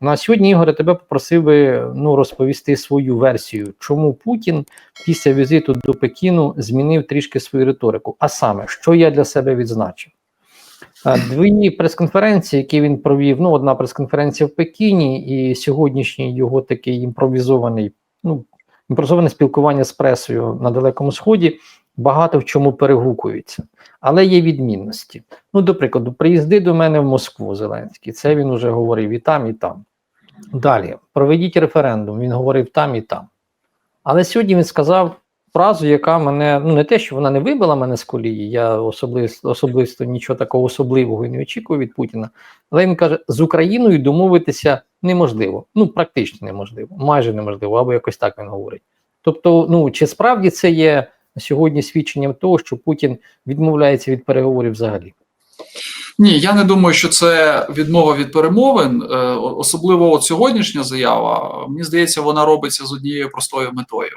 На сьогодні, Ігоре, тебе попросив би ну, розповісти свою версію, чому Путін після візиту до Пекіну змінив трішки свою риторику. А саме, що я для себе відзначив? А, Дві прес-конференції, які він провів. Ну, одна прес-конференція в Пекіні, і сьогоднішній його такий імпровізований, ну, імпровізоване спілкування з пресою на Далекому Сході багато в чому перегукуються. Але є відмінності. Ну, до прикладу, приїзди до мене в Москву Зеленський. Це він уже говорив і там, і там. Далі, проведіть референдум, він говорив там і там. Але сьогодні він сказав фразу, яка мене, ну не те, що вона не вибила мене з колії, я особисто, особисто нічого такого особливого і не очікую від Путіна. Але він каже: з Україною домовитися неможливо. Ну, практично неможливо, майже неможливо, або якось так він говорить. Тобто, ну чи справді це є сьогодні свідченням того, що Путін відмовляється від переговорів взагалі? Ні, я не думаю, що це відмова від перемовин. Е, Особливо от сьогоднішня заява. Мені здається, вона робиться з однією простою метою.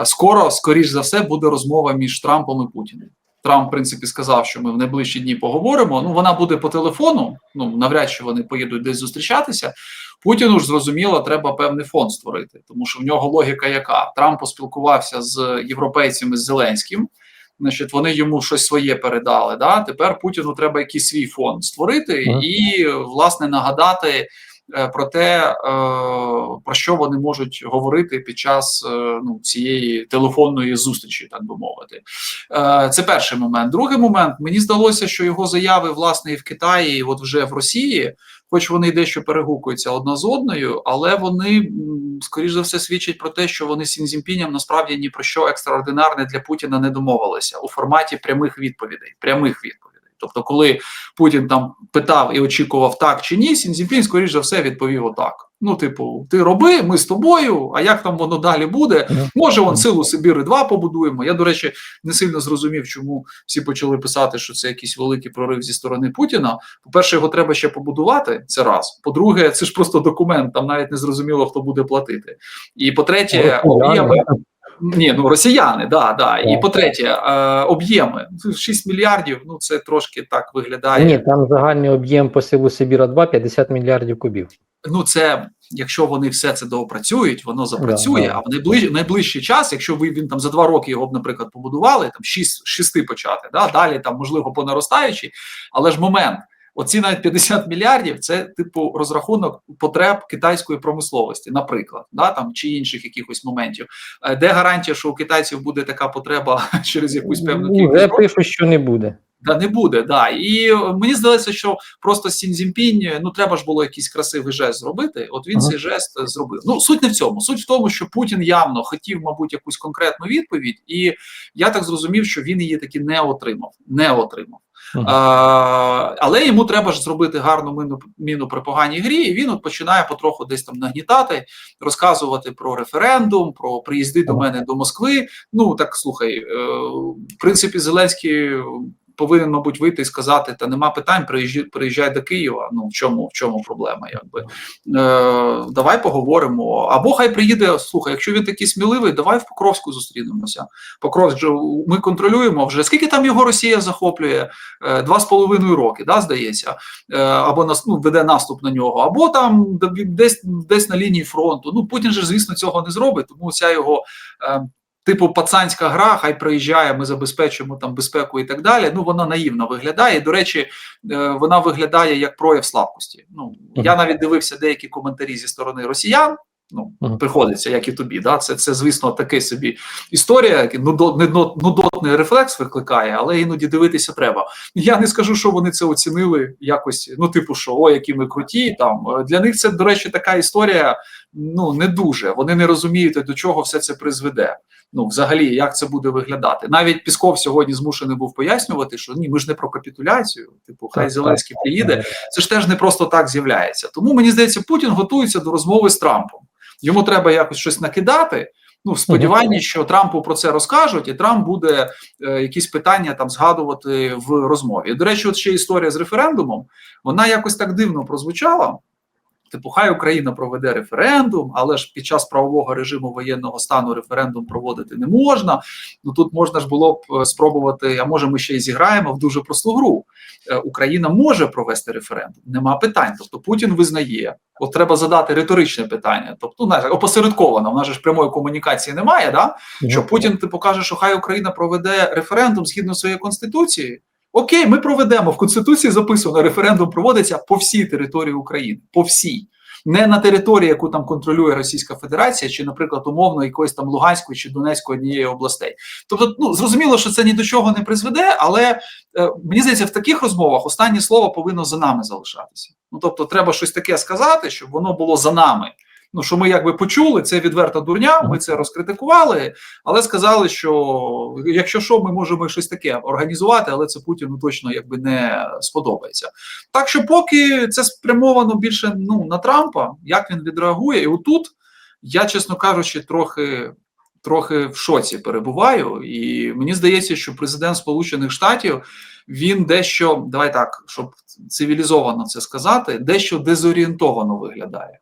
Е, Скоро, скоріш за все, буде розмова між Трампом і Путіним. Трамп, в принципі, сказав, що ми в найближчі дні поговоримо. Ну, вона буде по телефону. Ну навряд чи вони поїдуть десь зустрічатися. Путіну ж зрозуміло, треба певний фонд створити, тому що в нього логіка яка Трамп поспілкувався з європейцями з Зеленським. Значить, вони йому щось своє передали. Да? Тепер Путіну треба якийсь свій фонд створити і, власне, нагадати е, про те, е, про що вони можуть говорити під час е, ну, цієї телефонної зустрічі, так би мовити. Це перший момент. Другий момент мені здалося, що його заяви власне і в Китаї, і от вже в Росії, хоч вони дещо перегукуються одна з одною, але вони скоріш за все свідчать про те, що вони з Сінзінпіням насправді ні про що екстраординарне для Путіна не домовилися у форматі прямих відповідей. Прямих відповідей. Тобто, коли Путін там питав і очікував так чи ні, Сінзінпінь, скоріш за все, відповів отак. Ну, типу, ти роби, ми з тобою. А як там воно далі буде? Може, он силу Сибіри 2 побудуємо. Я, до речі, не сильно зрозумів, чому всі почали писати, що це якийсь великий прорив зі сторони Путіна. По-перше, його треба ще побудувати. Це раз. По-друге, це ж просто документ, там навіть не зрозуміло, хто буде платити. І по-третє, об'єми. Ні, ну росіяни, да, да. І по-третє, е, об'єми 6 мільярдів. Ну це трошки так виглядає. Ні, там загальний об'єм по силу Сибіра 2 50 мільярдів кубів. Ну, це якщо вони все це доопрацюють, воно запрацює. Да, да. А в найближ, найближчий час, якщо ви він там за два роки його б, наприклад, побудували, там шість шести почати, да далі там можливо по наростаючій, але ж момент. Оці навіть 50 мільярдів це типу розрахунок потреб китайської промисловості, наприклад, да там чи інших якихось моментів. Е, Де гарантія, що у китайців буде така потреба через якусь певну Ну, кількість років? пишуть, що не буде. Да, не буде, да. І е, мені здається, що просто Сінзінпінь, ну треба ж було якийсь красивий жест зробити. От він Ага. цей жест е, зробив. Ну суть не в цьому. Суть в тому, що Путін явно хотів, мабуть, якусь конкретну відповідь, і я так зрозумів, що він її таки не отримав. Не отримав. Мгм. А, але йому треба ж зробити гарну міну, міну при поганій грі, і він от починає потроху десь там нагнітати, розказувати про референдум, про приїзди до мене до Москви. Ну так слухай, е, в принципі, Зеленський повинен, мабуть, вийти і сказати: та нема питань, приїжджай, приїжджай до Києва. Ну в чому в чому проблема? Якби е, давай поговоримо. Або хай приїде. Слухай, якщо він такий сміливий, давай в Покровську зустрінемося. Покровськ ми контролюємо вже скільки там його Росія захоплює Е, два з половиною роки, да, здається, Е, або нас ну, веде наступ на нього, або там десь десь на лінії фронту. Ну Путін же, звісно, цього не зробить, тому ця його. Е, Типу пацанська гра, хай приїжджає, ми забезпечуємо там безпеку і так далі. Ну вона наївно виглядає. І, до речі, е, вона виглядає як прояв слабкості. Ну я навіть дивився деякі коментарі зі сторони росіян. Ну Мгм. приходиться, як і тобі. Да? Це, це звісно, таке собі історія, який нудо- нудо- нудотний рефлекс викликає, але іноді дивитися треба. Я не скажу, що вони це оцінили якось. Ну, типу, що о, які ми круті. Там Е, для них це, до речі, така історія. Ну не дуже. Вони не розуміють, до чого все це призведе. Ну, взагалі, як це буде виглядати. Навіть Пісков сьогодні змушений був пояснювати, що ні, ми ж не про капітуляцію. Типу, хай Так, Зеленський так. приїде. Це ж теж не просто так з'являється. Тому мені здається, Путін готується до розмови з Трампом. Йому треба якось щось накидати. Ну, в сподіванні, що Трампу про це розкажуть, і Трамп буде е, якісь питання там згадувати в розмові. До речі, от ще історія з референдумом, вона якось так дивно прозвучала. Типу, хай Україна проведе референдум, але ж під час правового режиму воєнного стану референдум проводити не можна. Ну тут можна ж було б е, спробувати, а може ми ще й зіграємо в дуже просту гру. Е, Україна може провести референдум, нема питань. Тобто Путін визнає. От треба задати риторичне питання, тобто знаєш, опосередковано, в нас ж прямої комунікації немає. Да? Що Путін типу каже, що хай Україна проведе референдум згідно своєї конституції. Окей, ми проведемо в конституції. Записано референдум проводиться по всій території України, по всій, не на території, яку там контролює Російська Федерація, чи, наприклад, умовно якоїсь там Луганської чи Донецької однієї областей. Тобто, ну зрозуміло, що це ні до чого не призведе, але е, мені здається, в таких розмовах останнє слово повинно за нами залишатися. Ну тобто, треба щось таке сказати, щоб воно було за нами. Ну, що ми якби почули, це відверта дурня, ми це розкритикували, але сказали, що якщо що, ми можемо щось таке організувати, але це Путіну точно якби не сподобається. Так що, поки це спрямовано більше ну, на Трампа, як він відреагує, і отут я, чесно кажучи, трохи. Трохи в шоці перебуваю, і мені здається, що президент Сполучених Штатів він дещо давай так, щоб цивілізовано це сказати, дещо дезорієнтовано виглядає.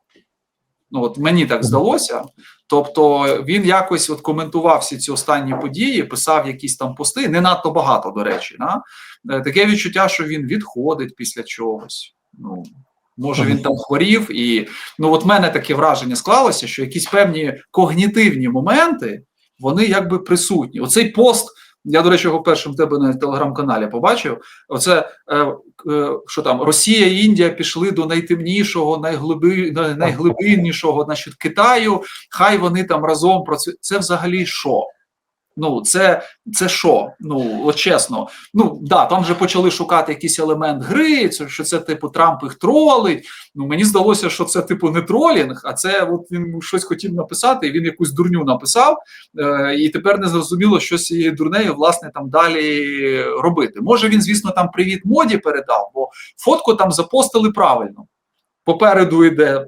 Ну от мені так здалося. Тобто він якось от коментував всі ці останні події, писав якісь там пости, не надто багато, до речі. Да? Е, Таке відчуття, що він відходить після чогось. Ну може він там хворів, і ну от мене таке враження склалося, що якісь певні когнітивні моменти вони якби присутні. Оцей пост. Я, до речі, його першим в тебе на телеграм-каналі побачив. Оце е, е, що там Росія і Індія пішли до найтемнішого, найглиби, найглибиннішого значить, Китаю. Хай вони там разом працюють. Це взагалі що? Ну, це це що? Ну, от чесно. Ну да, там вже почали шукати якийсь елемент гри, що це типу Трамп їх тролить. Ну мені здалося, що це типу не тролінг, а це от він щось хотів написати, і він якусь дурню написав, е, і тепер не зрозуміло, що з цією дурнею власне там далі робити. Може він, звісно, там привіт моді передав, бо фотку там запостили правильно. Попереду йде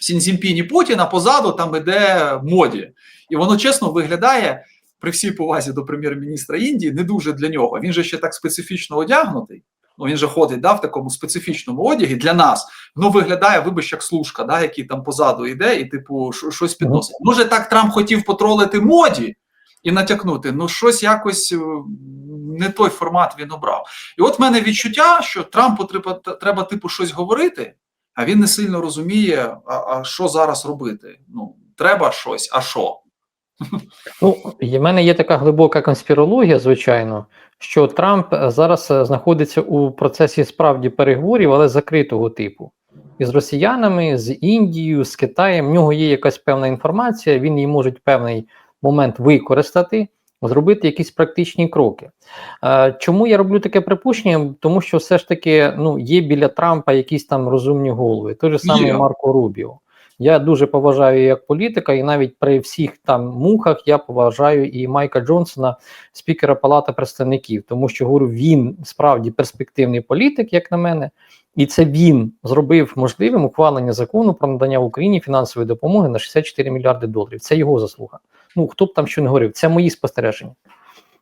Сінзімпінь і Путін, а позаду там іде моді, і воно чесно виглядає при всій повазі до прем'єр-міністра Індії, не дуже для нього. Він же ще так специфічно одягнутий. Ну він же ходить да, в такому специфічному одягі для нас. Ну виглядає, вибач, як служка, да, який там позаду йде, і типу щось підносить. Може, так Трамп хотів потролити моді і натякнути. Ну, щось якось е, не той формат він обрав. І от в мене відчуття, що Трампу треба, треба типу щось говорити, а він не сильно розуміє, а, а що зараз робити. Ну, треба щось, а що? Ну, в мене є така глибока конспірологія, звичайно, що Трамп зараз знаходиться у процесі справді переговорів, але закритого типу. Із росіянами, з Індією, з Китаєм. В нього є якась певна інформація, він її може в певний момент використати, зробити якісь практичні кроки. Е, чому я роблю таке припущення? Тому що все ж таки ну, є біля Трампа якісь там розумні голови. Той же самий. Марко Рубіо. Я дуже поважаю як політика, і навіть при всіх там мухах я поважаю і Майка Джонсона, спікера Палати представників, тому що говорю, він справді перспективний політик, як на мене, і це він зробив можливим ухвалення закону про надання Україні фінансової допомоги на 64 мільярди доларів. Це його заслуга. Ну хто б там що не говорив, це мої спостереження.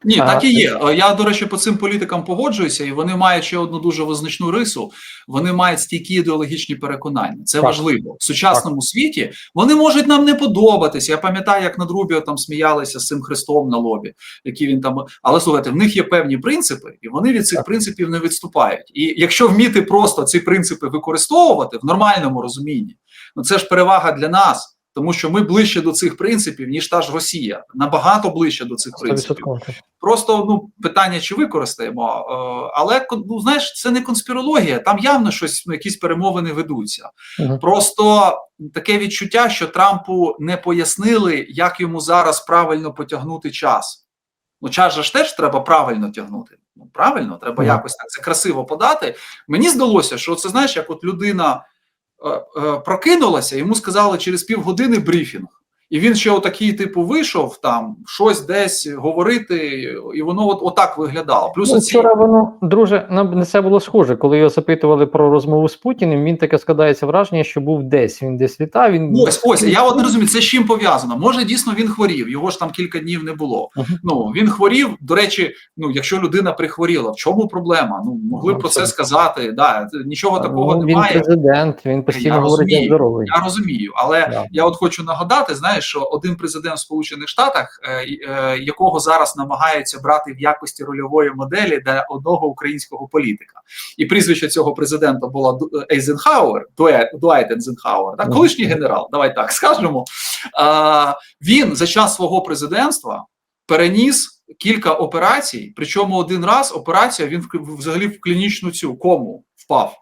Ні, так і є. Е, Я, до речі, по цим політикам погоджуюся, і вони мають ще одну дуже визначну рису. Вони мають стійкі ідеологічні переконання. Це Так. важливо в сучасному світі. Вони можуть нам не подобатися. Я пам'ятаю, як над Рубіо там сміялися з цим хрестом на лобі, які він там. Але слухайте, в них є певні принципи, і вони від цих Так. принципів не відступають. І якщо вміти просто ці принципи використовувати в нормальному розумінні, ну це ж перевага для нас. Тому що ми ближче до цих принципів, ніж та ж Росія, набагато ближче до цих принципів. 100%. Просто ну питання, чи використаємо, е, але ну знаєш, це не конспірологія. Там явно щось ну, якісь перемовини ведуться. Мгм. Просто таке відчуття, що Трампу не пояснили, як йому зараз правильно потягнути час. Ну, час же ж теж треба правильно тягнути. Ну, правильно, треба Мгм. якось так це красиво подати. Мені здалося, що це знаєш, як от людина прокинулася, йому сказали через півгодини брифінг. І він ще отакий, типу, вийшов там щось десь говорити, і воно от отак виглядало. Плюс Ну, оці... вчора воно, друже, на, це було схоже. Коли його запитували про розмову з Путіним, він таке складається враження, що був десь. Він десь літав. Він Ось, ось, я от не розумію, це з чим пов'язано. Може, дійсно він хворів, його ж там кілька днів не було. Мгм. Ну він хворів. До речі, ну якщо людина прихворіла, в чому проблема? Ну могли б Ну, про це сказати. Да, нічого такого ну, він немає. президент, він постійно Я говорить, здоровий. Я розумію, але Да. я от хочу нагадати, знаєш, що один президент в Сполучених Штатах, е, е, якого зараз намагаються брати в якості рольової моделі для одного українського політика, і прізвище цього президента було Ду- е, Ейзенхауер, Дуайт Ейзенхауер, так, колишній генерал, давай так скажемо. Він за час свого президентства переніс кілька операцій, причому один раз операція він взагалі в клінічну цю кому впав.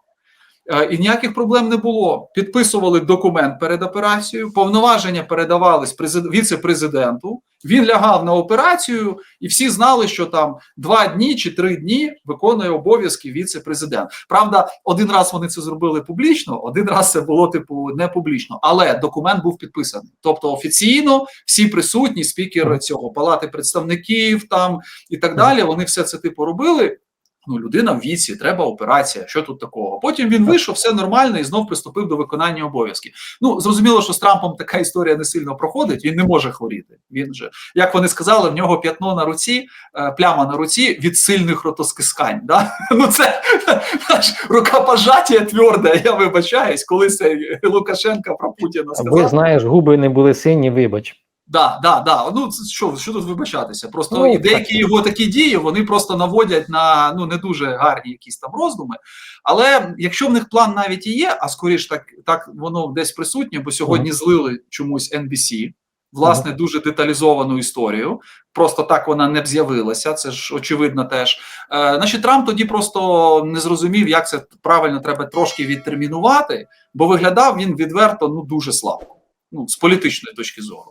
Е, І ніяких проблем не було. Підписували документ перед операцією, повноваження передавались презид- віце-президенту. Він лягав на операцію, і всі знали, що там два дні чи три дні виконує обов'язки віце-президент. Правда, один раз вони це зробили публічно, один раз це було типу не публічно, але документ був підписаний. Тобто офіційно всі присутні, спікер цього палати представників там і так далі. Вони все це типу робили. Ну, людина в віці, треба операція. Що тут такого? Потім він вийшов, все нормально і знов приступив до виконання обов'язків. Ну зрозуміло, що з Трампом така історія не сильно проходить. Він не може хворіти. Він же, як вони сказали, в нього п'ятно на руці, е, пляма на руці від сильних ротоскискань. Да? Ну це знаєш, рукопожаття тверде. Я вибачаюсь, коли це Лукашенка про Путіна Ви сказав. знаєш, губи не були сині, вибач. Да, да, да. Ну що, що тут вибачатися? Просто Ну, і деякі так. його такі дії вони просто наводять на ну не дуже гарні якісь там роздуми. Але якщо в них план навіть і є, а скоріш так, так воно десь присутнє, бо сьогодні злили чомусь NBC, власне, дуже деталізовану історію. Просто так вона не б з'явилася. Це ж очевидно теж. Е, значить, Трамп тоді просто не зрозумів, як це правильно треба трошки відтермінувати, бо виглядав він відверто ну дуже слабко. Ну з політичної точки зору.